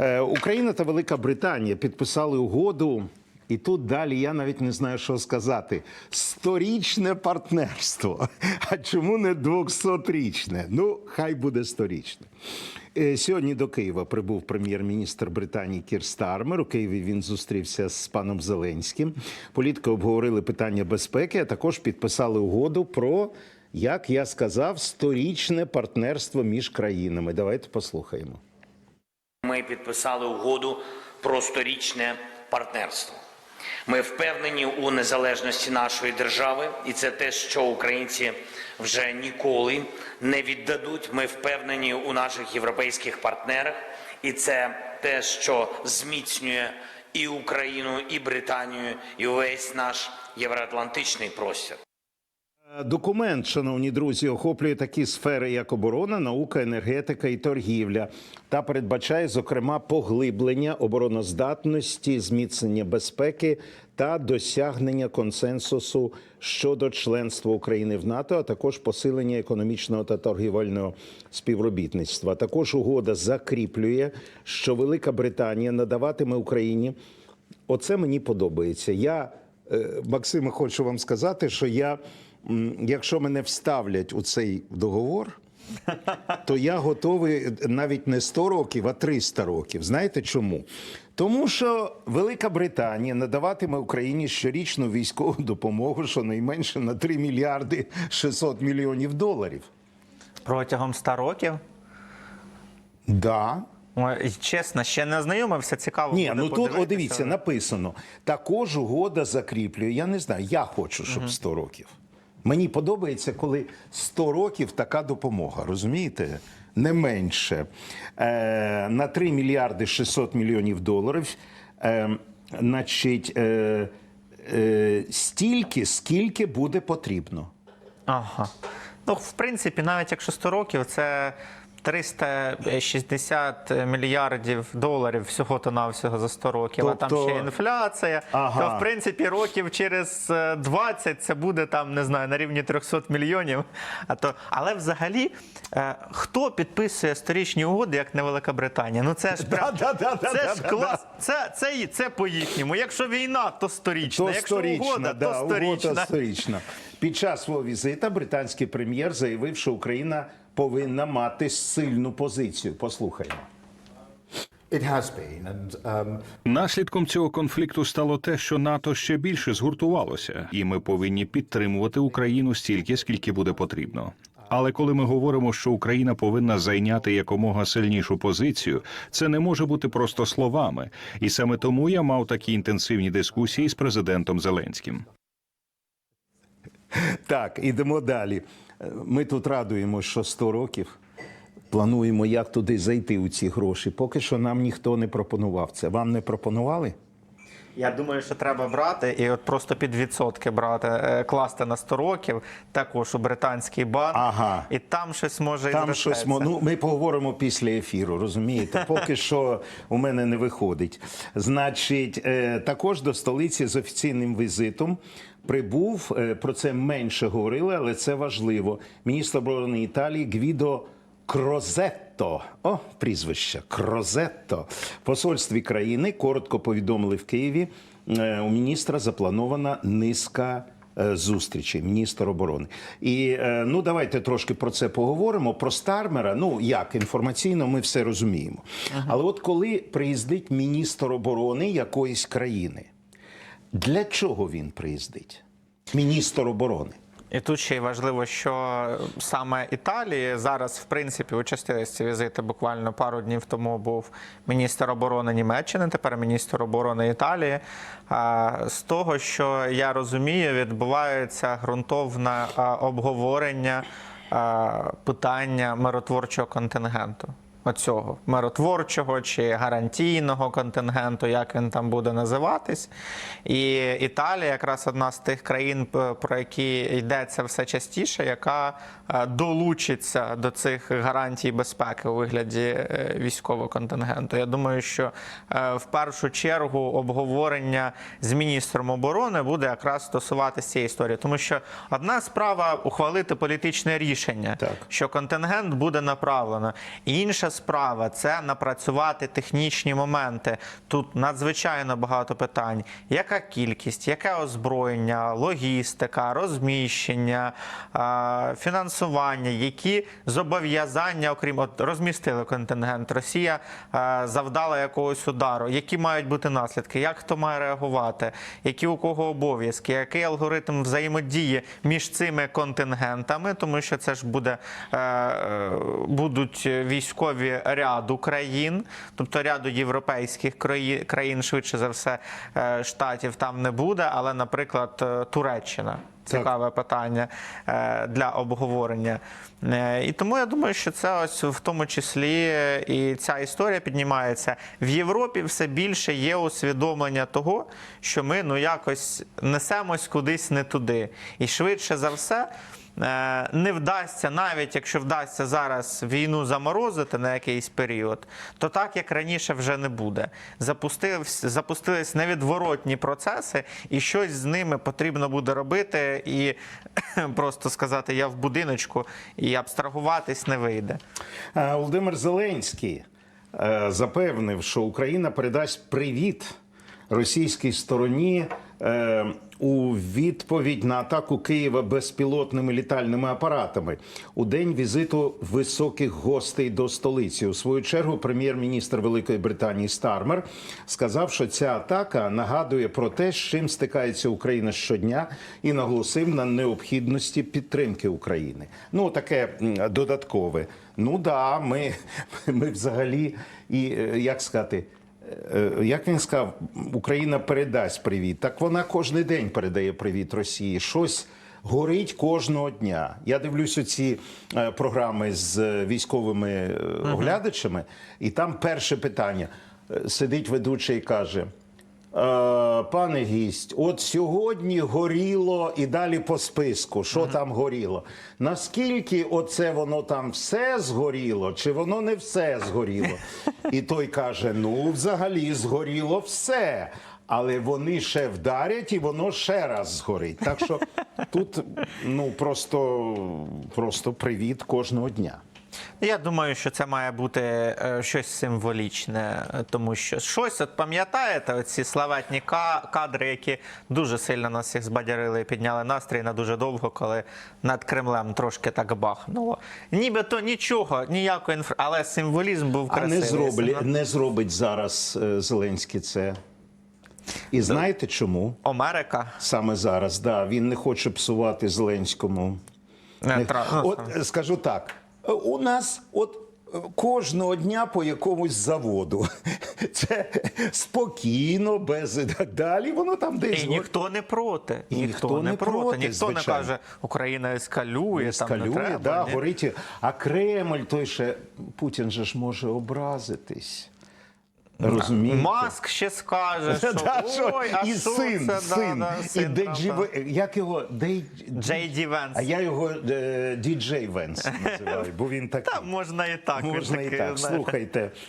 Е, Україна та Велика Британія підписали угоду. І тут далі я навіть не знаю, що сказати. Сторічне партнерство. А чому не двохсотрічне? Ну, хай буде сторічне. Е, Сьогодні до Києва прибув прем'єр-міністр Британії Кір Стармер. У Києві він зустрівся з паном Зеленським. Політики обговорили питання безпеки, а також підписали угоду про, як я сказав, сторічне партнерство між країнами. Давайте послухаємо. Ми підписали угоду про сторічне партнерство. Ми впевнені у незалежності нашої держави, і це те, що українці вже ніколи не віддадуть. Ми впевнені у наших європейських партнерах, і це те, що зміцнює і Україну, і Британію, і увесь наш євроатлантичний простір. Документ, шановні друзі, охоплює такі сфери, як оборона, наука, енергетика і торгівля, та передбачає, зокрема, поглиблення обороноздатності, зміцнення безпеки та досягнення консенсусу щодо членства України в НАТО, а також посилення економічного та торгівельного співробітництва. Також угода закріплює, що Велика Британія надаватиме Україні. Оце мені подобається. Я, е, Максиме, хочу вам сказати, що я, якщо мене вставлять у цей договор, то я готовий навіть не 100 років, а 300 років. Знаєте чому? Тому що Велика Британія надаватиме Україні щорічну військову допомогу, щонайменше на 3 мільярди 600 мільйонів доларів. Протягом 100 років. Да. Ой, Чесно, ще не ознайомився. Цікаво. Ні, буде ну тут, о, дивіться, написано. Також угода закріплює. Я не знаю, я хочу, щоб 100 років. Мені подобається, коли 100 років така допомога, розумієте? Не менше. Е, на 3 мільярди 600 мільйонів доларів. Е, значить, е, е, стільки, скільки буде потрібно. Ага. Ну, в принципі, навіть якщо 100 років, це 360 мільярдів доларів всього-то навсього за 100 років. а Тобто- там ще інфляція. Ага. То, в принципі, років через е, 20 це буде там, не знаю, на рівні 300 мільйонів. А то, але взагалі, е, хто підписує сторічні угоди, як не Велика Британія? Ну це ж прям, це ж клас. Це, це, це по-їхньому. Якщо війна, то сторічна. То Якщо сторічна, угода, да, то сторічна. Угода сторічна. Під час свого візита британський прем'єр заявив, що Україна повинна мати сильну позицію. Послухаймо. It has been, and um, Наслідком цього конфлікту стало те, що НАТО ще більше згуртувалося, і ми повинні підтримувати Україну стільки, скільки буде потрібно. Але коли ми говоримо, що Україна повинна зайняти якомога сильнішу позицію, це не може бути просто словами. І саме тому я мав такі інтенсивні дискусії з президентом Зеленським. Так, ідемо далі. Ми тут радуємо, що 100 років. Плануємо, як туди зайти у ці гроші. Поки що нам ніхто не пропонував це. Вам не пропонували? Я думаю, що треба брати і от просто під відсотки брати, е, класти на 100 років, також у британський банк, Ага. і там щось може Там зростеться. щось ну, ми поговоримо після ефіру, розумієте? Поки що у мене не виходить. Значить, е, також до столиці з офіційним візитом прибув. е, Про це менше говорили, але це важливо. Міністр оборони Італії Гвідо Крозетто. О, прізвище Крозетто. В посольстві країни коротко повідомили в Києві. е, У міністра запланована низка е, зустрічей, міністр оборони. І е, ну давайте трошки про це поговоримо. Про Стармера, ну як інформаційно, ми все розуміємо. Але от коли приїздить міністр оборони якоїсь країни, для чого він приїздить? Міністр оборони. І тут ще й важливо, що саме Італії зараз, в принципі, участились ці візити. Буквально пару днів тому був міністр оборони Німеччини, тепер міністр оборони Італії. З того, що я розумію, відбувається ґрунтовне обговорення питання миротворчого контингенту. Оцього миротворчого чи гарантійного контингенту, як він там буде називатись. І Італія якраз одна з тих країн, про які йдеться все частіше, яка е, долучиться до цих гарантій безпеки у вигляді е, військового контингенту. Я думаю, що е, в першу чергу обговорення з міністром оборони буде якраз стосуватися цієї історії, тому що одна справа ухвалити політичне рішення, Так. що контингент буде направлено, інша Справа це напрацювати технічні моменти. Тут надзвичайно багато питань: яка кількість, яке озброєння, логістика, розміщення, фінансування, які зобов'язання, окрім от розмістили контингент, Росія завдала якогось удару, які мають бути наслідки, як хто має реагувати, які у кого обов'язки, який алгоритм взаємодії між цими контингентами, тому що це ж буде е, е, будуть військові ряду країн, тобто ряду європейських країн, швидше за все, е, штатів там не буде, але, наприклад, е, Туреччина. Цікаве питання е, для обговорення. І тому я думаю, що це ось в тому числі і ця історія піднімається. В Європі все більше є усвідомлення того, що ми ну якось несемось кудись не туди. І швидше за все. Е, Не вдасться, навіть якщо вдасться зараз війну заморозити на якийсь період, то так як раніше вже не буде. Запустились, запустились невідворотні процеси, і щось з ними потрібно буде робити, і просто сказати я в будиночку і абстрагуватись не вийде. Е, Володимир Зеленський е, запевнив, що Україна передасть привіт російській стороні у відповідь на атаку Києва безпілотними літальними апаратами у день візиту високих гостей до столиці. У свою чергу прем'єр-міністр Великої Британії Стармер сказав, що ця атака нагадує про те, з чим стикається Україна щодня, і наголосив на необхідності підтримки України. Ну таке додаткове. Ну да, ми, ми взагалі і е, як сказати. Е, Як він сказав, Україна передасть привіт. Так вона кожен день передає привіт Росії. Щось горить кожного дня. Я дивлюсь ці е, програми з військовими е, оглядачами, і там перше питання. Сидить ведучий і каже: «Е, пане гість, от сьогодні горіло і далі по списку. Що там горіло? Наскільки оце воно там все згоріло, чи воно не все згоріло? І той каже: ну, взагалі, згоріло все. Але вони ще вдарять, і воно ще раз згорить. Так що тут ну просто, просто привіт кожного дня. Я думаю, що це має бути е, щось символічне, е, тому що щось, от пам'ятаєте, оці славетні кадри, які дуже сильно нас всіх збадярили і підняли настрій на дуже довго, коли над Кремлем трошки так бахнуло. Нібито нічого, ніякої інфра, але символізм був А не, зроблі, не зробить зараз е, Зеленський це. І знаєте чому? Америка. Саме зараз, да, він не хоче псувати Зеленському. Не, От скажу так: у нас от. е, Кожного дня по якомусь заводу. Це спокійно, без і так далі. Воно там десь І ніхто не проти. І ніхто, не проти. проти, ніхто не каже, Україна ескалює, там не ескалює, треба. да, горить. А Кремль, той ще Путін же ж може образитись. Розумієте? Маск ще скаже, що, Да, що ой, а і що син, це, син, да, да, і син, і де як його Дей... Джей Ді Венс. А я його е, Діджей Венс називаю, бо він такий. Та можна і так. Можна і так. Слухайте,